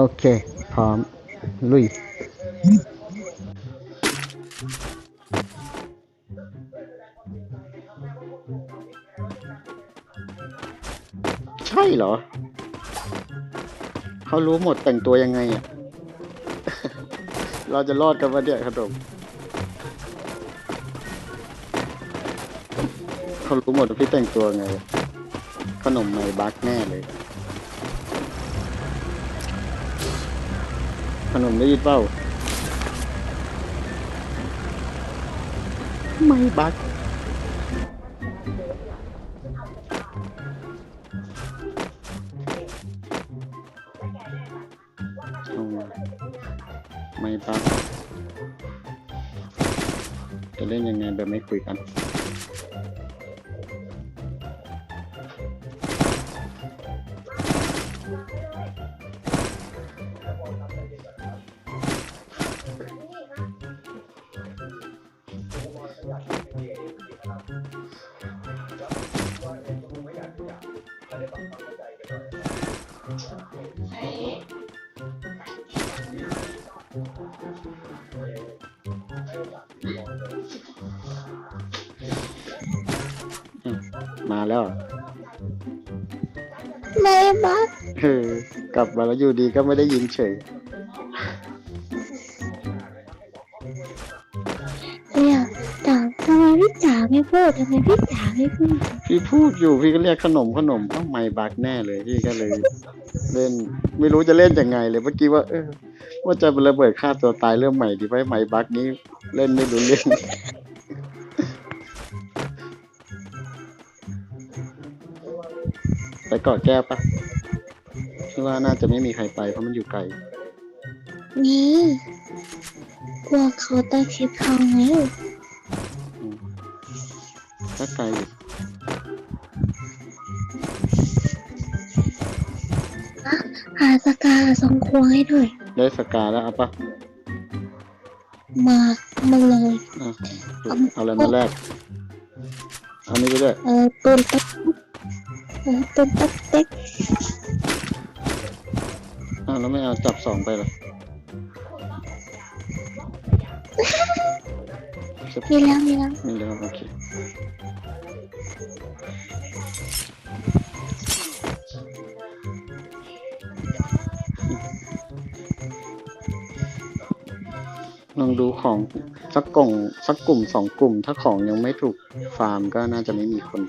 โอเค พร้อม ลุย ใช่เหรอ เขารู้หมดแต่งตัวยังไงอะ เราจะรอดกันวะเนี่ยขนมเขารู้หมดว่าพี่แต่งตัวไง ขนมไม่บักแน่เลย ขนมได้ยินเปล่าไม่บักไม่บักจะเล่นยังไงแบบไม่คุยกัน มาแล้วเหรอไม่บักเออกลับมาแล้วอยู่ดีก็ไม่ได้ยินเฉยเนี่ยจ๋าทำไมพี่จ๋าไม่พูดทำไมพี่จ๋าไม่พูดพี่พูดอยู่พี่ก็เรียกขนมขนมเอ้าไม่บักแน่เลยพี่ก็เลย เล่น ไม่รู้จะเล่นยังไงเลยเมื่อกี้ว่าเออว่าจะระเบิดฆ่าตัวตายเรื่องใหม่ดีไหมไมบักนี้ เล่นไม่รู้เรื่อง เกาะแก้วปะพี่ว่าน่าจะไม่มีใครไปเพราะมันอยู่ไกลนี่กลัวเขาตะคลิปเขาไงถ้าไกลอยู่หาสกาสองควงให้หน่อยได้สกาแล้วเอาปะมามาเลยอะเอาอะไรมาแลกเอานี้ไปด้วยเออปืนตัก เออปืนตักเต็กอ้าวแล้วไม่เอาจับสองไปเหรอมีแล้วมีแล้วไม่แล้วโอเคลองดูของสักกล่องสักกลุ่มสองกลุ่ม ถ้าของยังไม่ถูกฟาร์มก็น่าจะไม่มีคน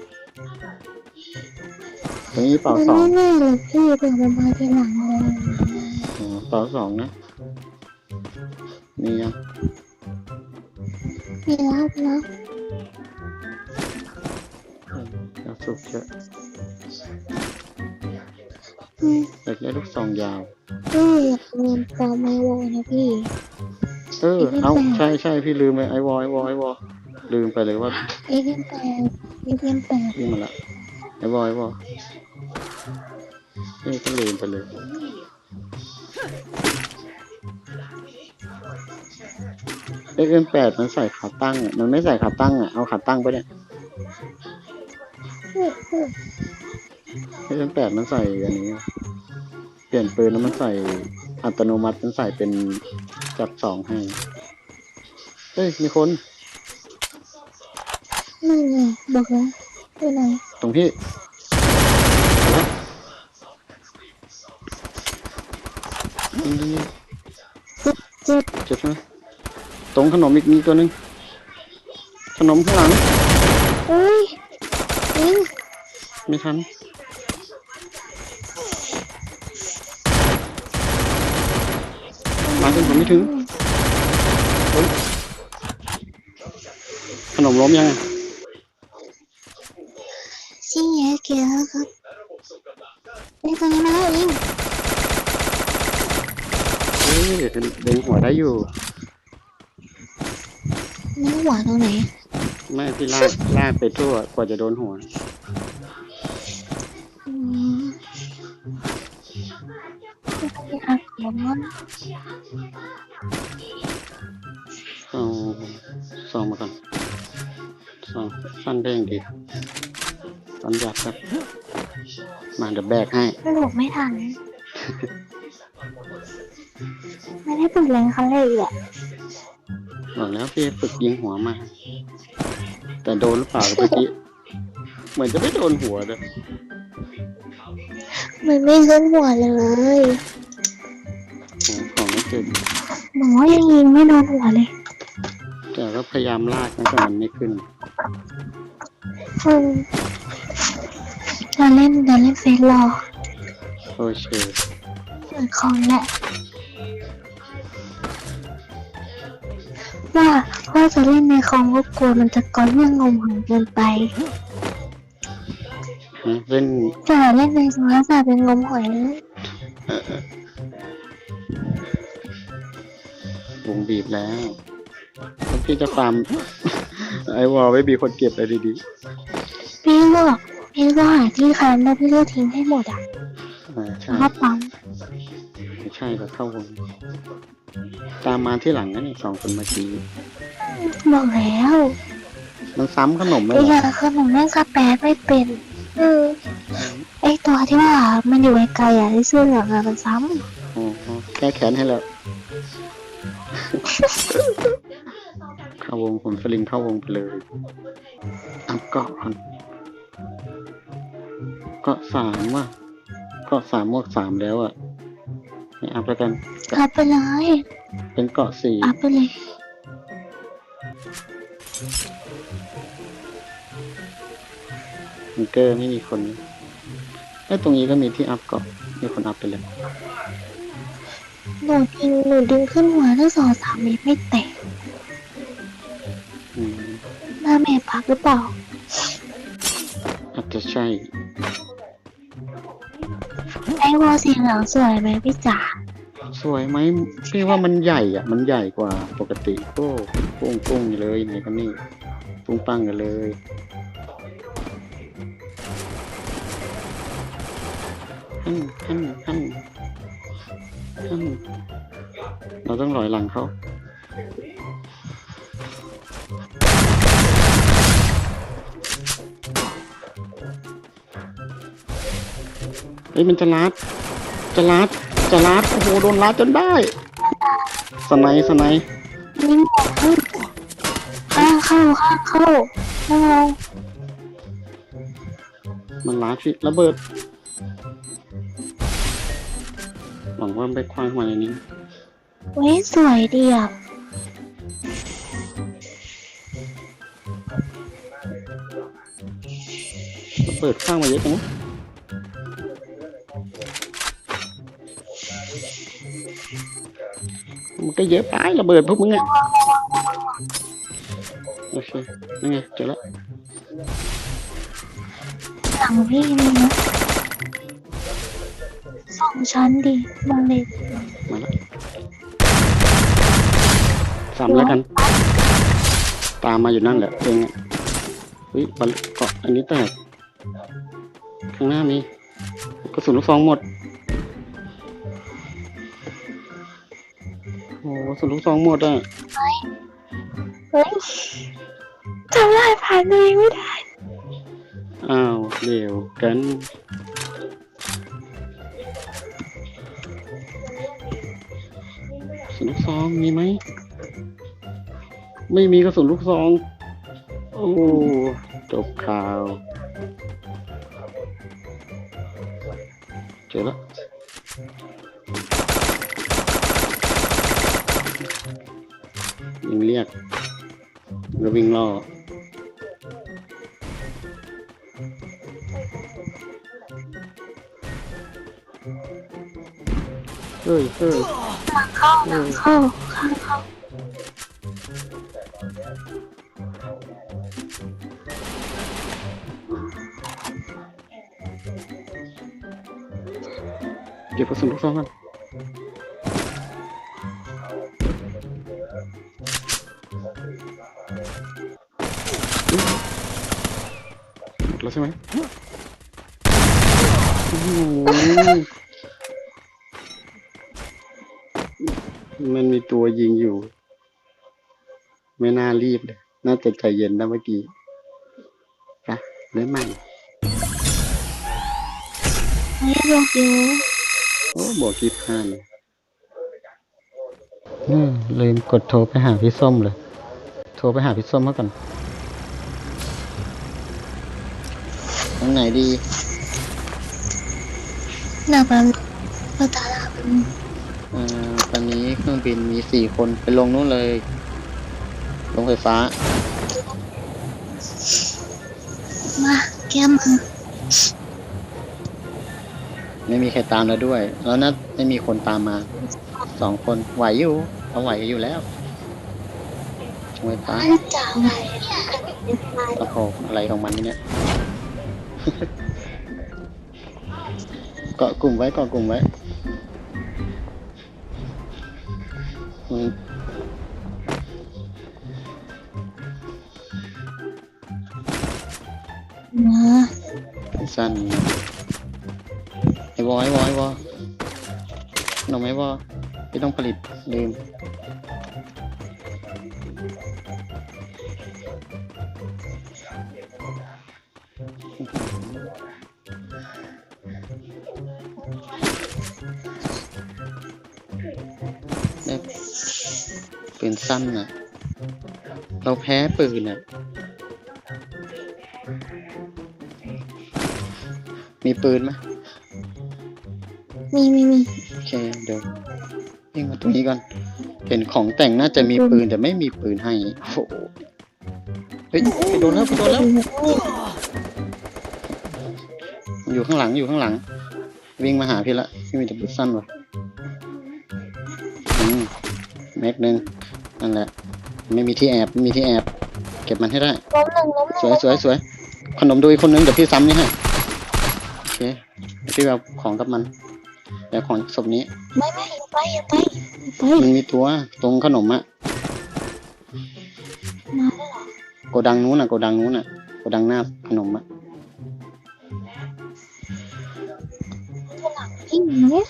นี้เป่ามันสองไม่แน่หรอกพี่เผื่อมันมาทีหลังเลยอ๋อเป่าสองนะนี่ยังมีแล้วมีแล้วกระสุกเยอะอืมอยากได้ลูกซองยาวพี่อย่าลืมปอไมโวนะพี่ เออ เอาใช่ใช่พี่ลืมไปไอวอไอวอไอวอลืมไปเลยว่าเอเนแปดเอเนแปดนี่มาละไอวอไอวอ นี่ก็ลืมไปเลยเอ็มแปดมันใส่ขาตั้งอะมันไม่ใส่ขาตั้งอะ เอาขาตั้งไปเนี่ยเอ็มแปดมันใส่อันนี้ เปลี่ยนปืนแล้วมันใส่อัตโนมัติมันใส่เป็นจับสองให้ เฮ้ย มีคนนั่นไงบอกแล้วไปไหนตรงพี่ นี่นี่นี่เจ็บเจ็บใช่ไหมตรงขนมอีกมีตัวหนึง ขนมข้างหลังเอ้ยยิงไม่ทันมาจนผมไม่ถึงโอ๊ยขนมล้มยังไงชิงแย่เกียร์ครับไอ้ยตัวนี้มาแล้วยิง เฮ้ยดึงหัวได้อยู่นี่หัวตรงไหน ไม่พี่ลากลากไปทั่วกว่าจะโดนหัว อืมไม่หักหัวมันเอาซองมาก่อนซองสั้นเด้งดีสั้นยากครับ มาเดี๋ยวแบกให้ไม่หลบไม่ทัน ให้ฝึกแรงครั้งแรกอีกอะบอกแล้วพี่ฝึกยิงหัวมา แต่โดนหรือเปล่าเมื่อกี้ เหมือนจะไม่โดนหัวเลยมันไม่ขึ้นหัวเลยของไม่ขึ้นหนูยังยิงไม่โดนหัวเลย แต่ก็พยายามลากนะแต่มันไม่ขึ้นอืมเราเล่นเราเล่นเฟซรอโอเค เปิดคอมแหละ ว่าว่าจะเล่นในคอมก็กลัวมันจะก้อนเรื่องงมหายเกินไปฮะเล่นแต่เล่นในโทรศัพท์เป็นงมหอยนะวงบีบแล้วแล้วพี่จะฟาร์มไอวอลไม่มีคนเก็บเลยดีพี่ก็พี่ก็หาที่คันแล้วพี่ก็ทิ้งให้หมดอะๆอ่าใช่แล้วก็ปั๊มไม่ใช่ก็เข้าวง ตามมาที่หลังนั่นนี่สองคนเมื่อกี้บอกแล้วมันซ้ำขนมไหมอีกเหอรย่าองคือหนูเล่นสแปซไม่เป็นอืมไอตัวที่ว่ามันอยู่ไกลๆอะที่เสื้อเหลืองอะมันซ้โอ้โหแก้แค้นให้แล้วเข้าวงผมสลิงเข้าวงไปเลยอัพเกาะก่อนเกาะสามว่ะเกาะสามหมวกสามแล้วอะ ไม่อัพแล้วกันำอัพไปเลยเป็นเกาะสี่อัพไปเลยมิงเกอร์ไม่มีคนไอ้ยตรงนี้ก็มีที่อัพเกาะมีคนอัพไปแล้วหนูดึงหนูดึงขึ้นหัวทั้งสองสามเมตรไม่แตกอืมหน้าแม่พักหรือเปล่าอาจจะใช่ไอ วอลสีเหลืองสวยไหมพี่จ๋าสวยไหมพี่ว่ามันใหญ่อะ มันใหญ่กว่าปกติโอ้ปุ้งปุ้งอยู่เลยไหนกันนี่ปุ้งปังกันเลยขั้นขั้นขั้นขั้นเราต้องลอยหลังเขา เฮ้ยมันจะลัด จะลัด จะลัด โอ้โห โดนลัดจนได้ สไนด์สไนด์นี่หมดขึ้นข้างเข้าข้างเข้านั่งลงมันลัดพี่ระเบิด หวังว่ามันไปคว้างมาในนี้เว้ยสวยดีอะระเบิดข้างมาเยอะจังวะ ก็เยอะไประเบิดพวกมึงอะโอเคนั่นไงเจอแล้วหลังพี่นี่นะสองชั้นดิมองเลยมาแล้วสามแล้วกัน ตามมาอยู่นั่นแหละเองอุ้ยบอลเกาะอันนี้แตกข้างหน้ามีกระสุนลูกซองหมด โอ้กระสุนลูกซองหมดอะเฮ้ยทำได้ผ่านตัวเองไม่ได้ อ้าวเดี๋ยวกันกระสุนลูกซองมีไหม ไม่มีกระสุนลูกซอง โอ้ จบข่าว เจอแล้ว เรียกแล้ววิ่งล่อเฮ้ยเฮ้ยเข้าหลังเข้าข้างเข้าเก็บกระสุนลูกซองกัน แล้วใช่ไหมโอ้โหมันมีตัวยิงอยู่ ไม่น่ารีบเลย น่าจะใจเย็นนะเมื่อกี้ไปเล่นใหม่เฮ้ยบอกอยู่โอ้บอกคลิปห้าเลยนี่ลืมกดโทรไปหาพี่ส้มเลย โทรไปหาพี่ส้มเขาก่อน ตรงไหนดีหน้าปั๊มก็ตาลาเป็นเอ่อตอนนี้เครื่องบินมีสี่คนไปลงนู้นเลย ลงไฟฟ้า มาแก้มมือไม่มีใครตามเราด้วย แล้วนัดไม่มีคนตามมาสองคนไหวอยู่เอาไหวอยู่แล้วลงไฟฟ้าไม่จ่าไหวโอ้โหอะไรของมันเนี่ย เกาะกลุ่มไว้เกาะกลุ่มไว้มันมาสั้นไอ้วอไอ้วอไอ้วอหนมไอ้วอไม่ต้องผลิตลืม ปืนสั้นน่ะเราแพ้ปืนน่ะมีปืนไหมมีมีมีโอเคเดี๋ยววิ่งมาตรงนี้ก่อน เห็นของแต่งน่าจะมีปืนแต่ไม่มีปืนให้โอ้โหเฮ้ยไปโดนแล้วไปโดนแล้ว อยู่ข้างหลังอยู่ข้างหลัง วิ่งมาหาพี่ละ พี่มีแต่ปืนสั้นวะอืมแม็กหนึ่งนั่นแหละ ไม่มีที่แอบไม่มีที่แอบ เก็บมันให้ได้ ล้มหนึ่งล้มหนึ่งสวยสวยสวยขนมดูอีกคนนึงเดี๋ยวพี่ซ้ำนี่ให้โอเคเดี๋ยวพี่เอาของกับมันเดี๋ยวของศพนี้ ไม่ไม่อย่าไปอย่าไปอย่าไปมันมีตัวตรงขนมอะมาแล้วเหรอโกดังนู้นอะโกดังนู้นอะโกดังหน้าขนมอะ ตัวหลังยิ่งเนี่ย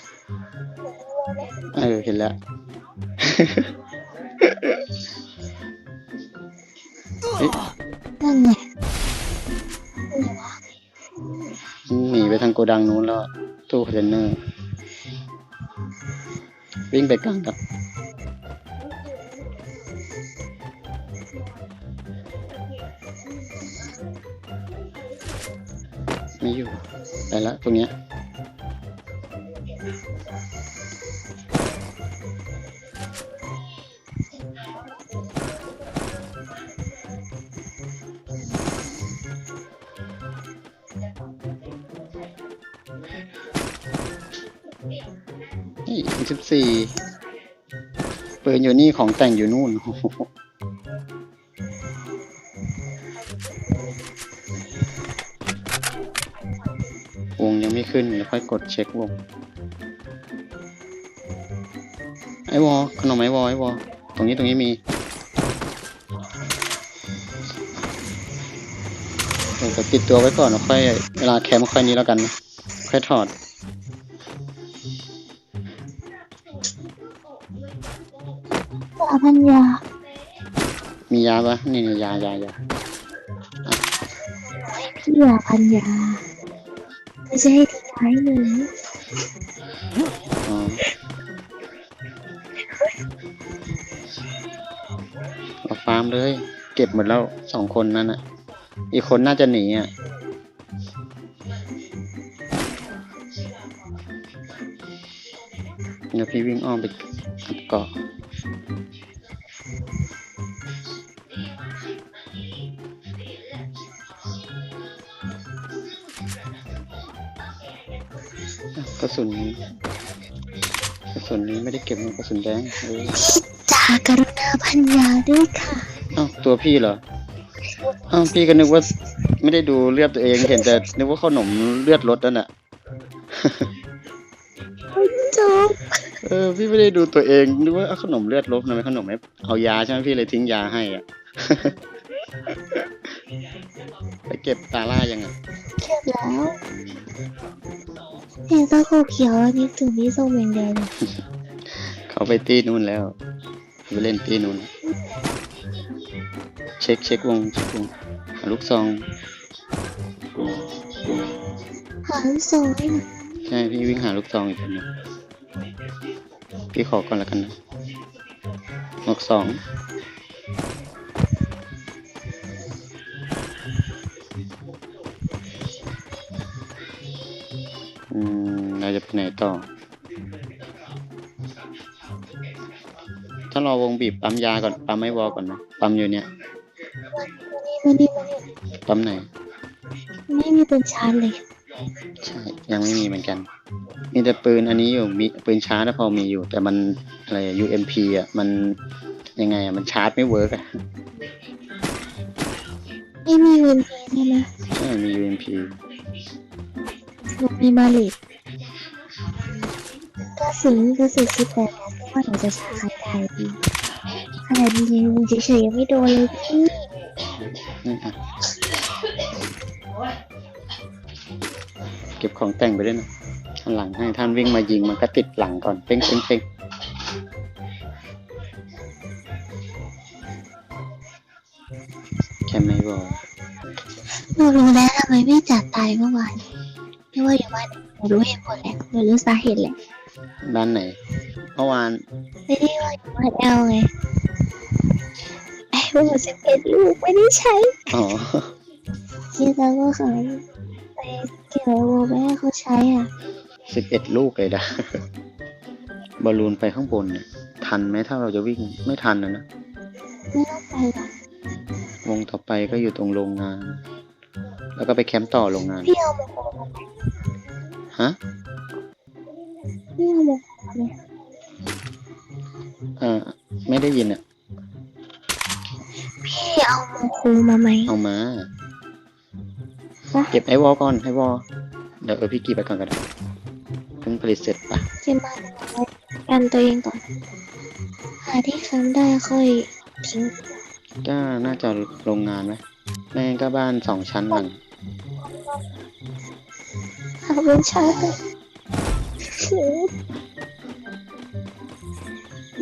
เออเห็นแล้วเฮ้ยนั่นไงหนีไปทางโกดังนู้นแล้วอะตู้คอนเทนเนอร์ วิ่งไปกลางกับไม่อยู่ไปละตรงเนี้ย นี่สิบสี่ปืนอยู่นี่ของแต่งอยู่นู่น วงยังไม่ขึ้นเดี๋ยวค่อยกดเช็ควง ไอวอขนมไอวอไอวอตรงนี้ตรงนี้มีเดี๋ยวติดตัวไว้ก่อนแล้วค่อยเวลาแคมป์ค่อยนี้แล้วกันนะค่อยถอดตาพันยา มียาปะนี่นี่ยายายาพี่ยาพันยาไม่ใช่ให้ทิ้งไว้หนึ่งามเลย เก็บหมดแล้วสองคนนั่นอะ อีกคนน่าจะหนีอะเดี๋ยวพี่วิ่งอ้อมไปกับเกาะกระสุนกระสุนนี้ไม่ได้เก็บมันกระสุนแดงเออจากรุณาพันยาด้วยค่ะ อ้าตัวพี่เหรอเอ้าพี่ก็นึกว่าไม่ได้ดูเลือดตัวเองเห็นแต่นึกว่าขนมเลือดลดนั่นน่ะ จบเออพี่ไม่ได้ดูตัวเองนึกว่าเอาขนมเลือดลบทำไมขนมไม่เอายาใช่ไหมพี่เลยทิ้งยาให้อะ ไปเก็บตาล่ายังไงเก็บแล้วเห็นตะโคเขียวอันนี้ถึงพี่ส้มแดงๆเลยเขาไปตีนู่นแล้วไปเล่นตีนู่น เช็คเช็ควงเช็ควงหาลูกซองหาลูกโซ่ให้หน่อยใช่พี่วิ่งหาลูกซองอีกคนนึงพี่ขอก่อนละกันนะหมวกสองอืมเราจะไปไหนต่อ ถ้ารอวงบีบปั๊มยาก่อนปั๊มไม่วอก่อนนะปั๊มอยู่เนี่ยมานี่มานี่ปั๊มไหน ไม่มีปืนชาร์จเลย ใช่ ยังไม่มีเหมือนกัน มีแต่ปืนอันนี้อยู่มีปืนชาร์จนะพอมีอยู่ แต่มันอะไรอะ UMP อะมันยังไงอะมันชาร์จไม่เวิร์กอะไม่มีเงินเพใช่ไหมใช่มี UMP หนูมีมาลิดก็สิ่งนี้ก็สิสิบแปดนัด ว่าหนูจะชาร์จได้ดีขนาดยิงเฉยๆยังไม่โดนเลยพี่นี่อะเก็บของแต่งไปด้วยนะท่านหลังให้ท่านวิ่งมายิงมันก็ติดหลังก่อนเป้งเป้งเป้งแค่ไม่บอกหนูรู้แล้วทำไมพี่จัดตายเมื่อวานไม่ว่าอยู่บ้านหนูรู้เหตุผลแหละหนูรู้สาเหตุแหละด้านไหนเมื่อวานไม่ได้ว่าอยู่บ้านแอลไงไอ้พวกสิบเอ็ดลูกไม่ได้ใช้อ๋อที่เราก็ขายไปเกี่ยวโวไปให้เขาใช้อะสิบเอ็ดลูกเลยนะบอลลูนไปข้างบนเนี่ยทันไหมถ้าเราจะวิ่งไม่ทันนะนะไม่ต้องไปหรอกวงต่อไปก็อยู่ตรงโรงงาน แล้วก็ไปแคมป์ต่อโรงงานพี่เอาโมโหมาไหมฮะพี่เอาโมโหมาไหมอ่าไม่ได้ยินอะ พี่เอาโมโหมาไหมเอามาฮะเก็บไอวอลก่อนไอวอลเดี๋ยวเออพี่กีไปก่อนก็ได้เพิ่งผลิตเสร็จปะเก็บมาไว้กันตัวเองก่อน หาที่ค้ำได้ค่อยทิ้งก็น่าจะโรงงานไหมแม่งก็บ้านสองชั้นหลังหาเป็นชา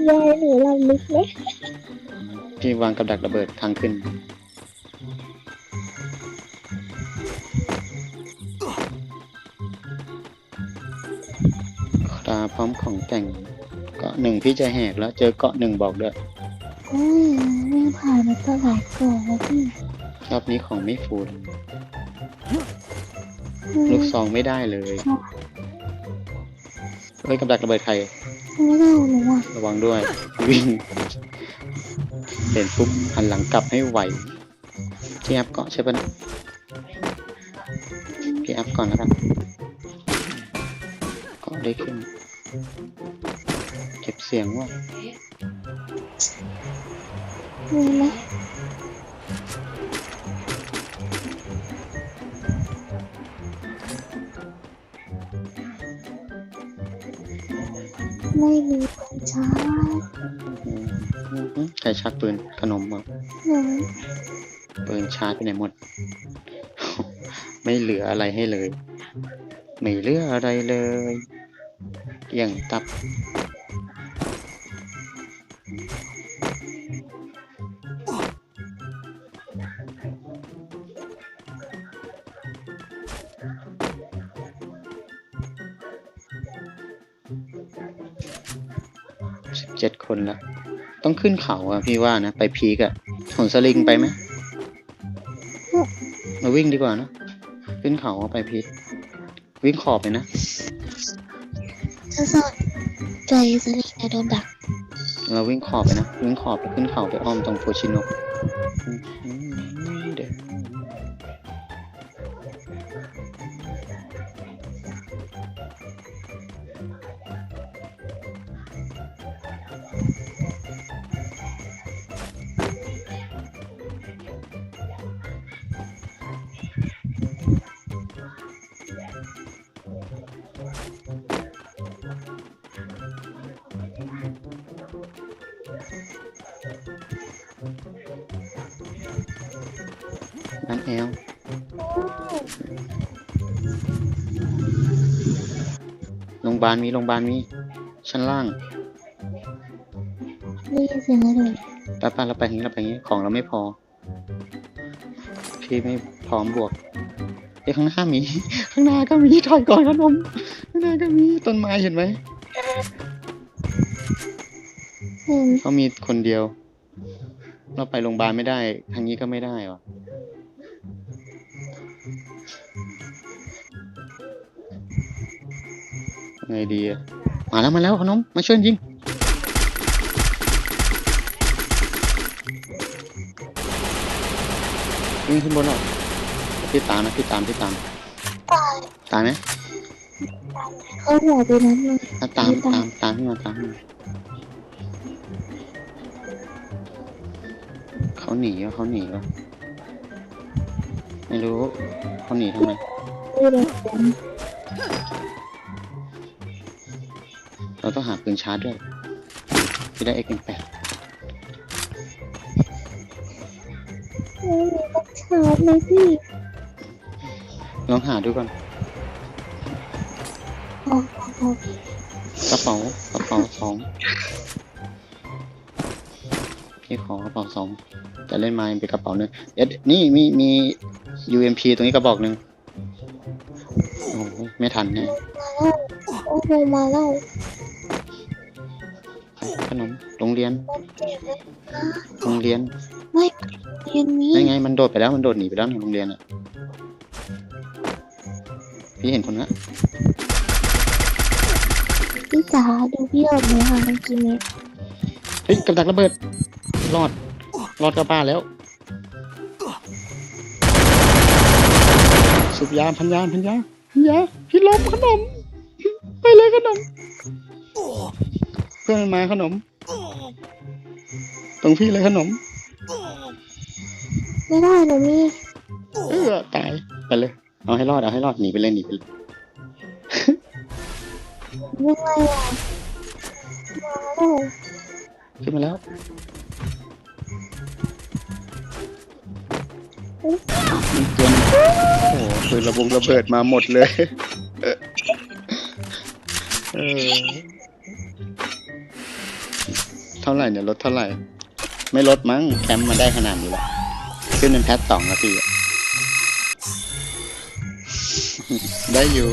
ติยายหนูลำลึกไหมพี่วางกับดักระเบิดทางขึ้น ตาพร้อมของแต่งเกาะหนึ่งพี่จะแหกแล้วเจอเกาะหนึ่งบอกด้วยอืมวิ่งผ่านมาตั้งหลายก่อนแล้วพี่รอบนี้ของไม่ฟูลอืมลูกซองไม่ได้เลยเฮ้ยกับดักระเบิดใครไม่ได้ เอาหนูอะระวังด้วย วิ่งเห็นปุ๊บหันหลังกลับให้ไหวพี่แอปเกาะใช่ปะนะพี่แอปก่อนแล้วกันเกาะได้ขึ้น เก็บเสียงว่ามีไหม ไม่มีคนชาร์จใครชักปืนขนมบอกหนูปืนชาร์จไปไหนหมด ไม่เหลืออะไรให้เลย ไม่เหลืออะไรเลย อย่างตับ คนละ ต้องขึ้นเขาอะพี่ว่านะ ไปพีกอะขนสลิงไปไหมเราวิ่งดีกว่านะ ขึ้นเขาเอาไปพีกวิ่งขอบไปนะถ้าสดใจสลิงจะโดนดัก เราวิ่งขอบไปนะ วิ่งขอบไปขึ้นเขาไปอ้อมตรงโฟชิโน โรงพยาบาลมีโรงพยาบาลมี ชั้นล่างได้ยินเสียงอะไรไปไปเราไปอย่างนี้เราไปอย่างนี้ของเราไม่พอ พี่ไม่พร้อมบวกเอ้ข้างหน้ามี ข้างหน้าก็มีถอยก่อนครับผมข้างหน้าก็มีต้นไม้เห็นไหมอืมเขามีคนเดียว เราไปโรงพยาบาลไม่ได้ ทางนี้ก็ไม่ได้วะ ไงดีมาแล้วมาแล้วขนมมาช่วยยิงวิ่งขึ้นบนหรอกพี่ตามนะพี่ตามพี่ตามตายตามไหมเขาหัวไปนั้นเลยตามตามตามขึ้นมาตามมาเขาหนีวะเขาหนีวะไม่รู้เขาหนีทำไม เสียงเราต้องหาปืนชาร์จด้วยพี่ได้เอ็กซ์แปดไม่มีต้องชาร์จเลยพี่ลองหาดูก่อนออกออกออกกระเป๋ากระเป๋าสองพี่ขอกระเป๋าสองจะเล่นไม้เป็นกระเป๋าหนึ่งเดี๋ยวนี่มีมี UMP ตรงนี้กระบอกหนึ่งโอ้โหไม่ทันแน่มาแล้วโอ้โหมาแล้ว เรียน มันเจ็บเลยโรงเรียนไม่เรียนนี้นั่นไง มันโดดไปแล้ว มันโดดหนีไปแล้วในโรงเรียนอะ พี่เห็นคนละพี่จ๋าดูพี่หลบเลยค่ะมันกี่เมตรเฮ้ยกับดักระเบิด รอด รอดกระบ้าแล้ว สุบยาพันยาพันยาพันยาพี่ลบขนม ไปเลยขนม เพื่อนมันมาขนม ตรงพี่เลยขนม ไม่ได้หนูมีเออตายไปเลย เอาให้รอดเอาให้รอดหนีไปเลยหนีไปเลยยังไงอะมาแล้วขึ้นมาแล้วมีตัวหนึงโอ้โหปืนระบงระเบิดมาหมดเลย เออเท่าไหร่เนี่ยลดเท่าไหร่ ไม่ลดมั้งแคมป์มาได้ขนาดนี้แล้วขึ้นเป็นแพทสองแล้วพี่ ได้อยู่